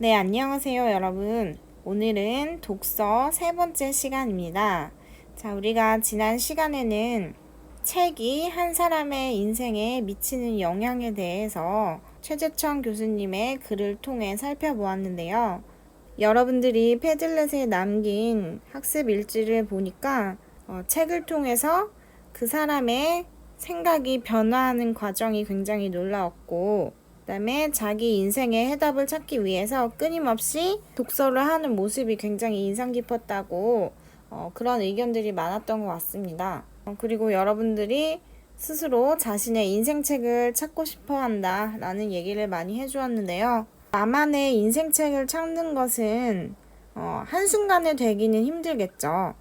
네, 안녕하세요, 여러분. 오늘은 독서 세 번째 시간입니다. 자, 우리가 지난 시간에는 책이 한 사람의 인생에 미치는 영향에 대해서 최재천 교수님의 글을 통해 살펴보았는데요. 여러분들이 패들렛에 남긴 학습 일지를 보니까 어, 책을 통해서 그 사람의 생각이 변화하는 과정이 굉장히 놀라웠고, 그다음에 자기 인생의 해답을 찾기 위해서 끊임없이 독서를 하는 모습이 굉장히 인상 깊었다고 어, 그런 의견들이 많았던 것 같습니다. 어, 그리고 여러분들이 스스로 자신의 인생책을 찾고 싶어 한다 라는 얘기를 많이 해주었는데요. 나만의 인생책을 찾는 것은 어, 한순간에 되기는 힘들겠죠.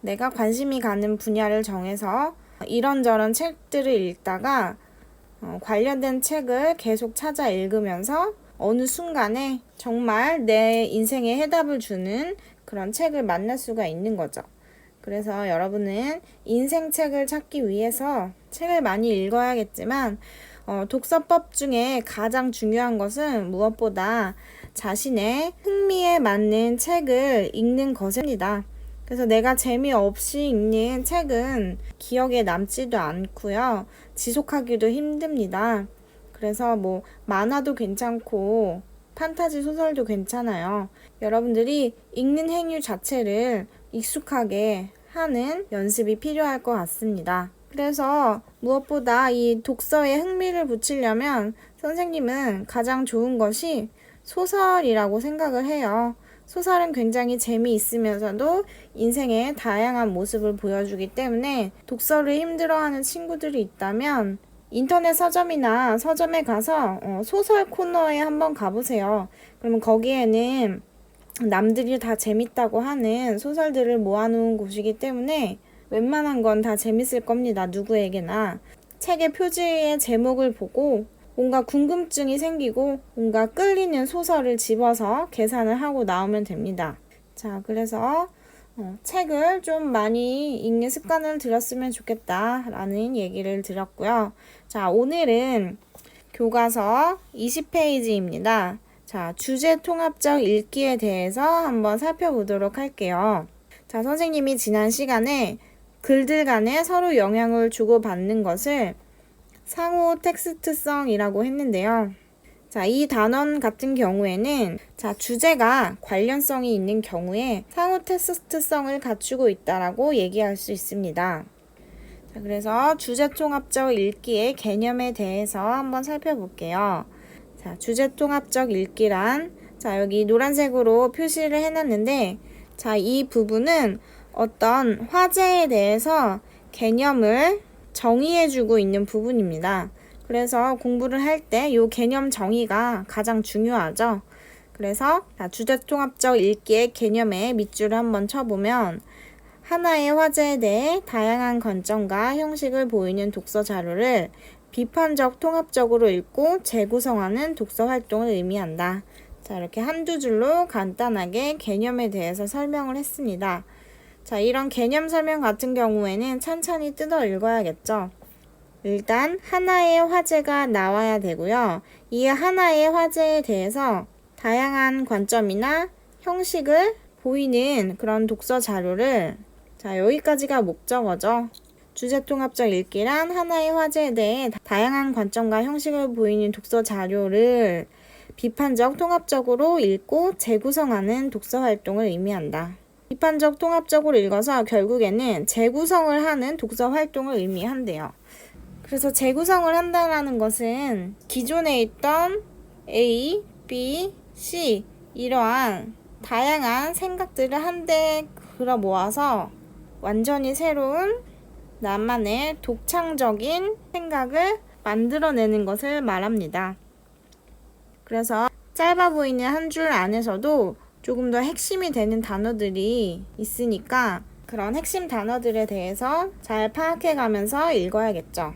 내가 관심이 가는 분야를 정해서 이런저런 책들을 읽다가 어, 관련된 책을 계속 찾아 읽으면서 어느 순간에 정말 내 인생에 해답을 주는 그런 책을 만날 수가 있는 거죠. 그래서 여러분은 인생책을 찾기 위해서 책을 많이 읽어야겠지만 어, 독서법 중에 가장 중요한 것은 무엇보다 자신의 흥미에 맞는 책을 읽는 것입니다. 그래서 내가 재미없이 읽는 책은 기억에 남지도 않고요. 지속하기도 힘듭니다. 그래서 뭐 만화도 괜찮고 판타지 소설도 괜찮아요. 여러분들이 읽는 행위 자체를 익숙하게 하는 연습이 필요할 것 같습니다. 그래서 무엇보다 이 독서에 흥미를 붙이려면 선생님은 가장 좋은 것이 소설이라고 생각을 해요. 소설은 굉장히 재미있으면서도 인생의 다양한 모습을 보여주기 때문에 독서를 힘들어하는 친구들이 있다면 인터넷 서점이나 서점에 가서 어, 소설 코너에 한번 가보세요. 그러면 거기에는 남들이 다 재밌다고 하는 소설들을 모아놓은 곳이기 때문에 웬만한 건 다 재밌을 겁니다. 누구에게나. 책의 표지의 제목을 보고 뭔가 궁금증이 생기고 뭔가 끌리는 소설을 집어서 계산을 하고 나오면 됩니다. 자, 그래서 어, 책을 좀 많이 읽는 습관을 들였으면 좋겠다라는 얘기를 드렸고요. 자, 오늘은 교과서 20페이지입니다. 자, 주제 통합적 읽기에 대해서 한번 살펴보도록 할게요. 자, 선생님이 지난 시간에 글들 간에 서로 영향을 주고받는 것을 상호 텍스트성이라고 했는데요. 자, 이 단원 같은 경우에는 자, 주제가 관련성이 있는 경우에 상호 텍스트성을 갖추고 있다라고 얘기할 수 있습니다. 자, 그래서 주제 통합적 읽기의 개념에 대해서 한번 살펴볼게요. 자, 주제 통합적 읽기란 자, 여기 노란색으로 표시를 해 놨는데 자, 이 부분은 어떤 화제에 대해서 개념을 정의해주고 있는 부분입니다. 그래서 공부를 할 때 이 개념 정의가 가장 중요하죠. 그래서 주제 통합적 읽기의 개념에 밑줄을 한번 쳐보면 하나의 화제에 대해 다양한 관점과 형식을 보이는 독서 자료를 비판적 통합적으로 읽고 재구성하는 독서 활동을 의미한다. 자, 이렇게 한두 줄로 간단하게 개념에 대해서 설명을 했습니다. 자, 이런 개념 설명 같은 경우에는 찬찬히 뜯어 읽어야겠죠. 일단 하나의 화제가 나와야 되고요. 이 하나의 화제에 대해서 다양한 관점이나 형식을 보이는 그런 독서 자료를 자, 여기까지가 목적어죠. 주제 통합적 읽기란 하나의 화제에 대해 다양한 관점과 형식을 보이는 독서 자료를 비판적 통합적으로 읽고 재구성하는 독서 활동을 의미한다. 비판적 통합적으로 읽어서 결국에는 재구성을 하는 독서 활동을 의미한대요. 그래서 재구성을 한다는 것은 기존에 있던 A, B, C 이러한 다양한 생각들을 한데 걸어 모아서 완전히 새로운 나만의 독창적인 생각을 만들어내는 것을 말합니다. 그래서 짧아 보이는 한 줄 안에서도 조금 더 핵심이 되는 단어들이 있으니까 그런 핵심 단어들에 대해서 잘 파악해 가면서 읽어야겠죠.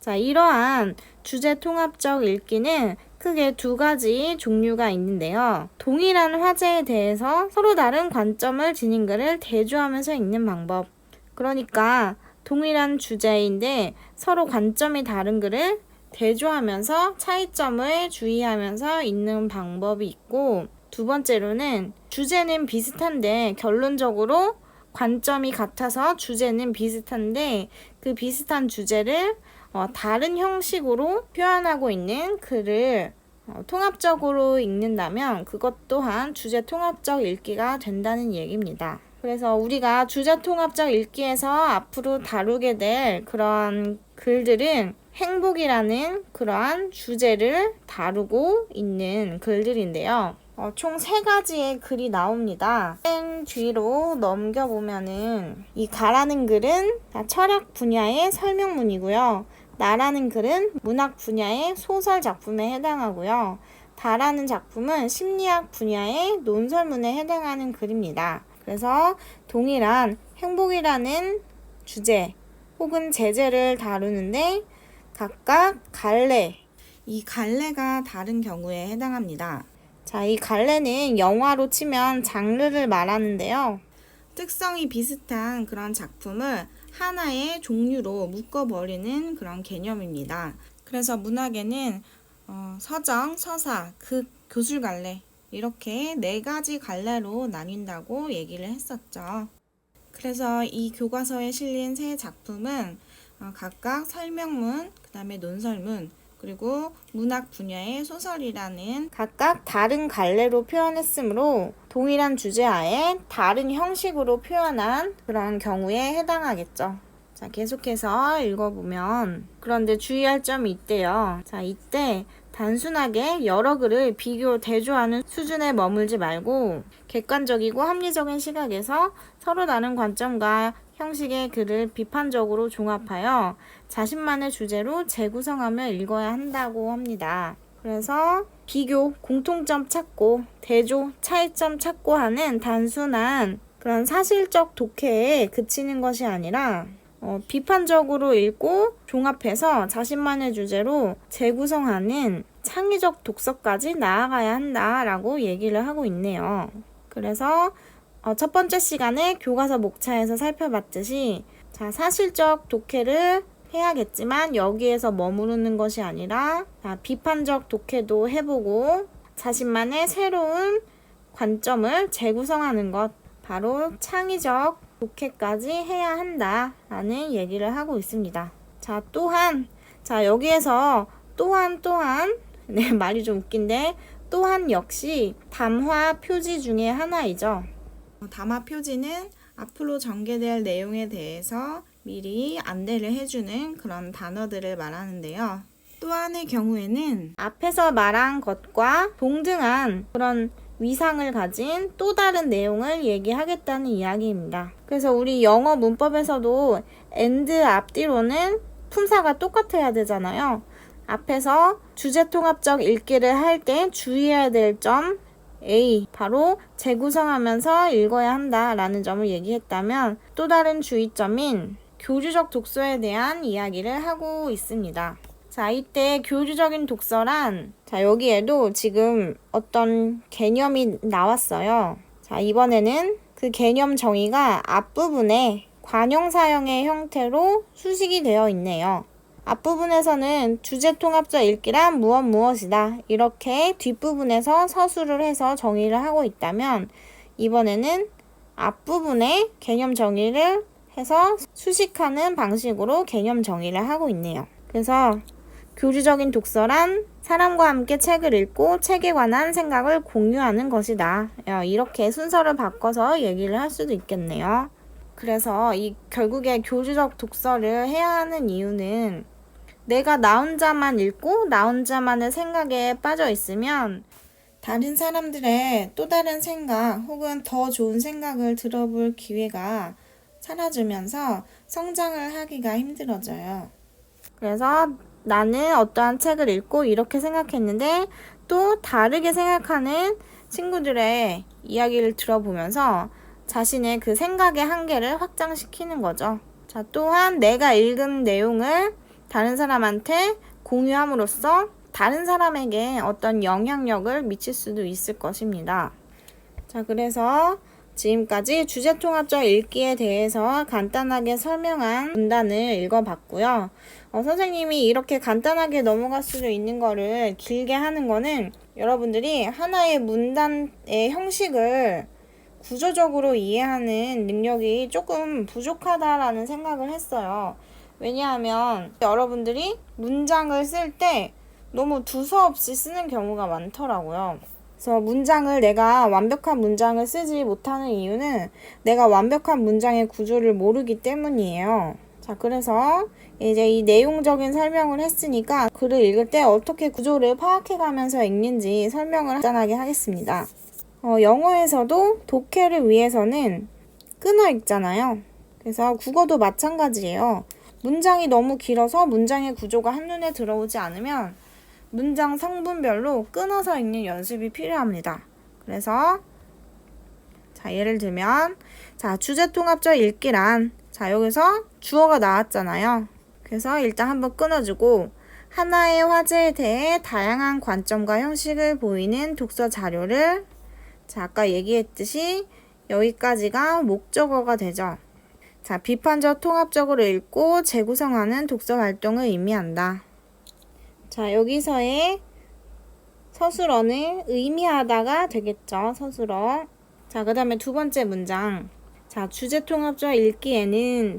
자, 이러한 주제 통합적 읽기는 크게 두 가지 종류가 있는데요. 동일한 화제에 대해서 서로 다른 관점을 지닌 글을 대조하면서 읽는 방법. 그러니까 동일한 주제인데 서로 관점이 다른 글을 대조하면서 차이점을 주의하면서 읽는 방법이 있고 두 번째로는 주제는 비슷한데 결론적으로 관점이 같아서 주제는 비슷한데 그 비슷한 주제를 어, 다른 형식으로 표현하고 있는 글을 어, 통합적으로 읽는다면 그것 또한 주제 통합적 읽기가 된다는 얘기입니다. 그래서 우리가 주제 통합적 읽기에서 앞으로 다루게 될 그런 글들은 행복이라는 그러한 주제를 다루고 있는 글들인데요. 어, 총 세 가지의 글이 나옵니다. 맨 뒤로 넘겨보면은 이 가라는 글은 다 철학 분야의 설명문이고요. 나라는 글은 문학 분야의 소설 작품에 해당하고요. 다라는 작품은 심리학 분야의 논설문에 해당하는 글입니다. 그래서 동일한 행복이라는 주제 혹은 제재를 다루는데 각각 갈래, 이 갈래가 다른 경우에 해당합니다. 자, 이 갈래는 영화로 치면 장르를 말하는데요. 특성이 비슷한 그런 작품을 하나의 종류로 묶어버리는 그런 개념입니다. 그래서 문학에는 어, 서정, 서사, 극, 교술 갈래 이렇게 네 가지 갈래로 나뉜다고 얘기를 했었죠. 그래서 이 교과서에 실린 세 작품은 어, 각각 설명문, 그 다음에 논설문, 그리고 문학 분야의 소설이라는 각각 다른 갈래로 표현했으므로 동일한 주제하에 다른 형식으로 표현한 그런 경우에 해당하겠죠. 자, 계속해서 읽어보면 그런데 주의할 점이 있대요. 자, 이때 단순하게 여러 글을 비교, 대조하는 수준에 머물지 말고 객관적이고 합리적인 시각에서 서로 다른 관점과 형식의 글을 비판적으로 종합하여 자신만의 주제로 재구성하며 읽어야 한다고 합니다. 그래서 비교, 공통점 찾고, 대조, 차이점 찾고 하는 단순한 그런 사실적 독해에 그치는 것이 아니라 어, 비판적으로 읽고 종합해서 자신만의 주제로 재구성하는 창의적 독서까지 나아가야 한다라고 얘기를 하고 있네요. 그래서 어, 첫 번째 시간에 교과서 목차에서 살펴봤듯이 자, 사실적 독해를 해야겠지만 여기에서 머무르는 것이 아니라 자, 비판적 독해도 해보고 자신만의 새로운 관점을 재구성하는 것 바로 창의적 독해까지 해야 한다라는 얘기를 하고 있습니다. 자, 또한 자, 여기에서 또한 또한 네, 말이 좀 웃긴데 또한 역시 담화 표지 중에 하나이죠. 담화 표지는 앞으로 전개될 내용에 대해서 미리 안내를 해주는 그런 단어들을 말하는데요. 또한의 경우에는 앞에서 말한 것과 동등한 그런 위상을 가진 또 다른 내용을 얘기하겠다는 이야기입니다. 그래서 우리 영어 문법에서도 and 앞뒤로는 품사가 똑같아야 되잖아요. 앞에서 주제 통합적 읽기를 할 때 주의해야 될 점 A 바로 재구성하면서 읽어야 한다라는 점을 얘기했다면 또 다른 주의점인 교류적 독서에 대한 이야기를 하고 있습니다. 자, 이때 교류적인 독서란 자, 여기에도 지금 어떤 개념이 나왔어요. 자, 이번에는 그 개념 정의가 앞부분에 관용사형의 형태로 수식이 되어 있네요. 앞부분에서는 주제 통합적 읽기란 무엇 무엇이다. 이렇게 뒷부분에서 서술을 해서 정의를 하고 있다면 이번에는 앞부분에 개념 정의를 해서 수식하는 방식으로 개념 정의를 하고 있네요. 그래서 교류적인 독서란 사람과 함께 책을 읽고 책에 관한 생각을 공유하는 것이다. 이렇게 순서를 바꿔서 얘기를 할 수도 있겠네요. 그래서 이 결국에 교류적 독서를 해야 하는 이유는 내가 나 혼자만 읽고 나 혼자만의 생각에 빠져 있으면 다른 사람들의 또 다른 생각 혹은 더 좋은 생각을 들어볼 기회가 사라지면서 성장을 하기가 힘들어져요. 그래서 나는 어떠한 책을 읽고 이렇게 생각했는데 또 다르게 생각하는 친구들의 이야기를 들어보면서 자신의 그 생각의 한계를 확장시키는 거죠. 자, 또한 내가 읽은 내용을 다른 사람한테 공유함으로써 다른 사람에게 어떤 영향력을 미칠 수도 있을 것입니다. 자, 그래서 지금까지 주제통합적 읽기에 대해서 간단하게 설명한 문단을 읽어봤고요. 어, 선생님이 이렇게 간단하게 넘어갈 수도 있는 거를 길게 하는 거는 여러분들이 하나의 문단의 형식을 구조적으로 이해하는 능력이 조금 부족하다라는 생각을 했어요. 왜냐하면 여러분들이 문장을 쓸 때 너무 두서없이 쓰는 경우가 많더라고요. 그래서 문장을 내가 완벽한 문장을 쓰지 못하는 이유는 내가 완벽한 문장의 구조를 모르기 때문이에요. 자, 그래서 이제 이 내용적인 설명을 했으니까 글을 읽을 때 어떻게 구조를 파악해 가면서 읽는지 설명을 간단하게 하겠습니다. 어, 영어에서도 독해를 위해서는 끊어 읽잖아요. 그래서 국어도 마찬가지예요. 문장이 너무 길어서 문장의 구조가 한눈에 들어오지 않으면 문장 성분별로 끊어서 읽는 연습이 필요합니다. 그래서 자, 예를 들면 자, 주제 통합적 읽기란 자, 여기서 주어가 나왔잖아요. 그래서 일단 한번 끊어주고 하나의 화제에 대해 다양한 관점과 형식을 보이는 독서 자료를 자, 아까 얘기했듯이 여기까지가 목적어가 되죠. 자, 비판적 통합적으로 읽고 재구성하는 독서 활동을 의미한다. 자, 여기서의 서술어는 의미하다가 되겠죠. 서술어. 자, 그 다음에 두 번째 문장. 자, 주제 통합적 읽기에는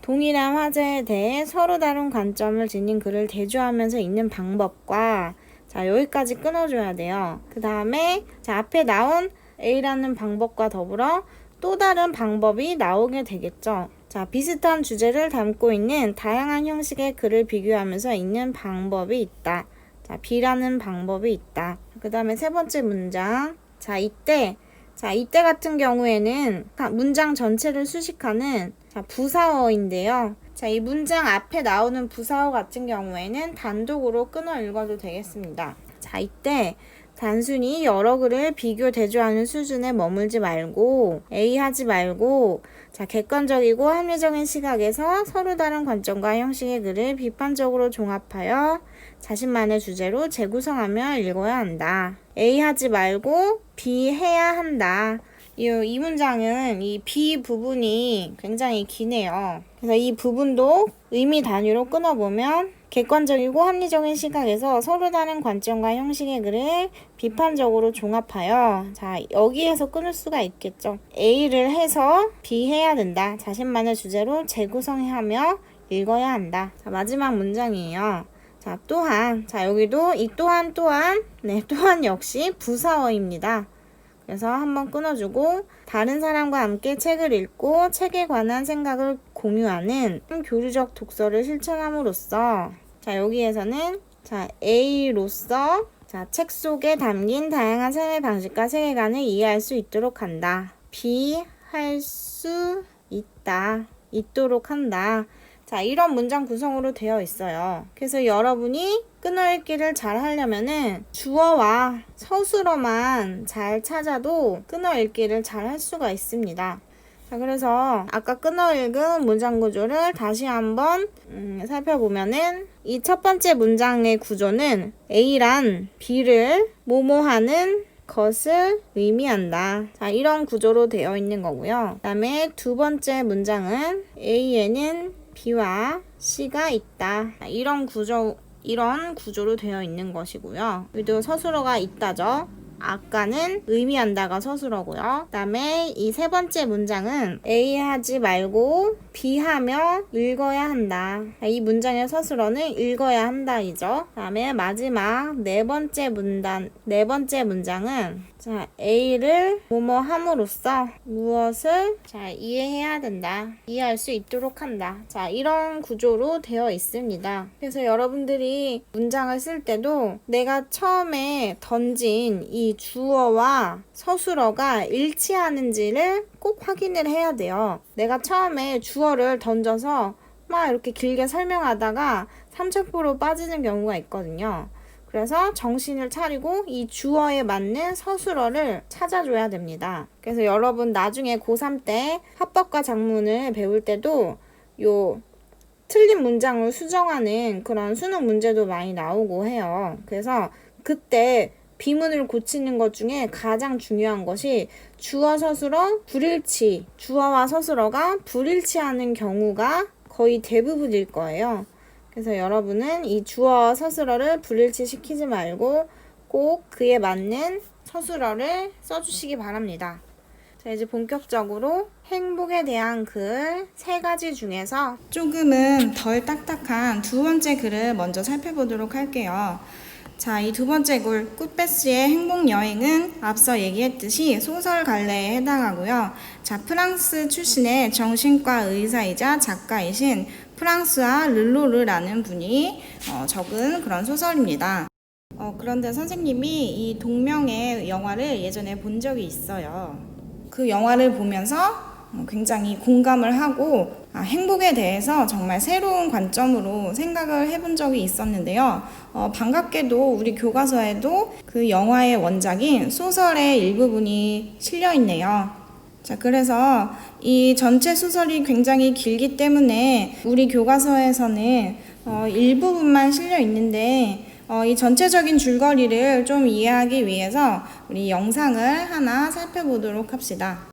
동일한 화제에 대해 서로 다른 관점을 지닌 글을 대조하면서 읽는 방법과 자, 여기까지 끊어줘야 돼요. 그 다음에 자, 앞에 나온 A라는 방법과 더불어 또 다른 방법이 나오게 되겠죠. 자, 비슷한 주제를 담고 있는 다양한 형식의 글을 비교하면서 읽는 방법이 있다. 자, B라는 방법이 있다. 그 다음에 세 번째 문장. 자, 이때, 자, 이때 같은 경우에는 문장 전체를 수식하는 자, 부사어인데요. 자, 이 문장 앞에 나오는 부사어 같은 경우에는 단독으로 끊어 읽어도 되겠습니다. 자, 이때 단순히 여러 글을 비교 대조하는 수준에 머물지 말고 A 하지 말고 자 객관적이고 합리적인 시각에서 서로 다른 관점과 형식의 글을 비판적으로 종합하여 자신만의 주제로 재구성하며 읽어야 한다. A 하지 말고 B 해야 한다. 이, 이 문장은 이 B 부분이 굉장히 기네요. 그래서 이 부분도 의미 단위로 끊어보면 객관적이고 합리적인 시각에서 서로 다른 관점과 형식의 글을 비판적으로 종합하여 자 여기에서 끊을 수가 있겠죠. A를 해서 B 해야 된다. 자신만의 주제로 재구성하며 읽어야 한다. 자 마지막 문장이에요. 자 또한 자 여기도 이 또한 또한 네 또한 역시 부사어입니다. 그래서 한번 끊어주고 다른 사람과 함께 책을 읽고 책에 관한 생각을 공유하는 교류적 독서를 실천함으로써 자 여기에서는 자 A로서 자, 책 속에 담긴 다양한 삶의 방식과 세계관을 이해할 수 있도록 한다. B 할 수 있다. 있도록 한다. 자, 이런 문장 구성으로 되어 있어요. 그래서 여러분이 끊어읽기를 잘 하려면은 주어와 서술어만 잘 찾아도 끊어읽기를 잘 할 수가 있습니다. 자, 그래서 아까 끊어 읽은 문장 구조를 다시 한번 음, 살펴보면은 이 첫 번째 문장의 구조는 A란 B를 모모하는 것을 의미한다. 자, 이런 구조로 되어 있는 거고요. 그 다음에 두 번째 문장은 A에는 B와 C가 있다. 자, 이런 구조, 이런 구조로 되어 있는 것이고요. 여기도 서술어가 있다죠. 아까는 의미한다가 서술어고요. 그다음에 이 세 번째 문장은 A 하지 말고 B 하며 읽어야 한다. 이 문장의 서술어는 읽어야 한다이죠. 그다음에 마지막 네 번째 문단 네 번째 문장은 자, A를 뭐뭐 함으로써 무엇을 자, 이해해야 된다. 이해할 수 있도록 한다. 자, 이런 구조로 되어 있습니다. 그래서 여러분들이 문장을 쓸 때도 내가 처음에 던진 이 주어와 서술어가 일치하는지를 꼭 확인을 해야 돼요. 내가 처음에 주어를 던져서 막 이렇게 길게 설명하다가 삼척포로 빠지는 경우가 있거든요. 그래서 정신을 차리고 이 주어에 맞는 서술어를 찾아줘야 됩니다. 그래서 여러분 나중에 고3 때 합법과 작문을 배울 때도 요 틀린 문장을 수정하는 그런 수능 문제도 많이 나오고 해요. 그래서 그때 비문을 고치는 것 중에 가장 중요한 것이 주어 서술어 불일치, 주어와 서술어가 불일치하는 경우가 거의 대부분일 거예요. 그래서 여러분은 이 주어와 서술어를 불일치 시키지 말고 꼭 그에 맞는 서술어를 써주시기 바랍니다. 자, 이제 본격적으로 행복에 대한 글 세 가지 중에서 조금은 덜 딱딱한 두 번째 글을 먼저 살펴보도록 할게요. 자, 이 두 번째 글, 꽃베스의 행복 여행은 앞서 얘기했듯이 소설 갈래에 해당하고요. 자, 프랑스 출신의 정신과 의사이자 작가이신 프랑스와 르로르라는 분이 어, 적은 그런 소설입니다. 어, 그런데 선생님이 이 동명의 영화를 예전에 본 적이 있어요. 그 영화를 보면서 어, 굉장히 공감을 하고 아, 행복에 대해서 정말 새로운 관점으로 생각을 해본 적이 있었는데요. 어, 반갑게도 우리 교과서에도 그 영화의 원작인 소설의 일부분이 실려 있네요. 자, 그래서 이 전체 소설이 굉장히 길기 때문에 우리 교과서에서는 어, 일부분만 실려 있는데 어, 이 전체적인 줄거리를 좀 이해하기 위해서 우리 영상을 하나 살펴보도록 합시다.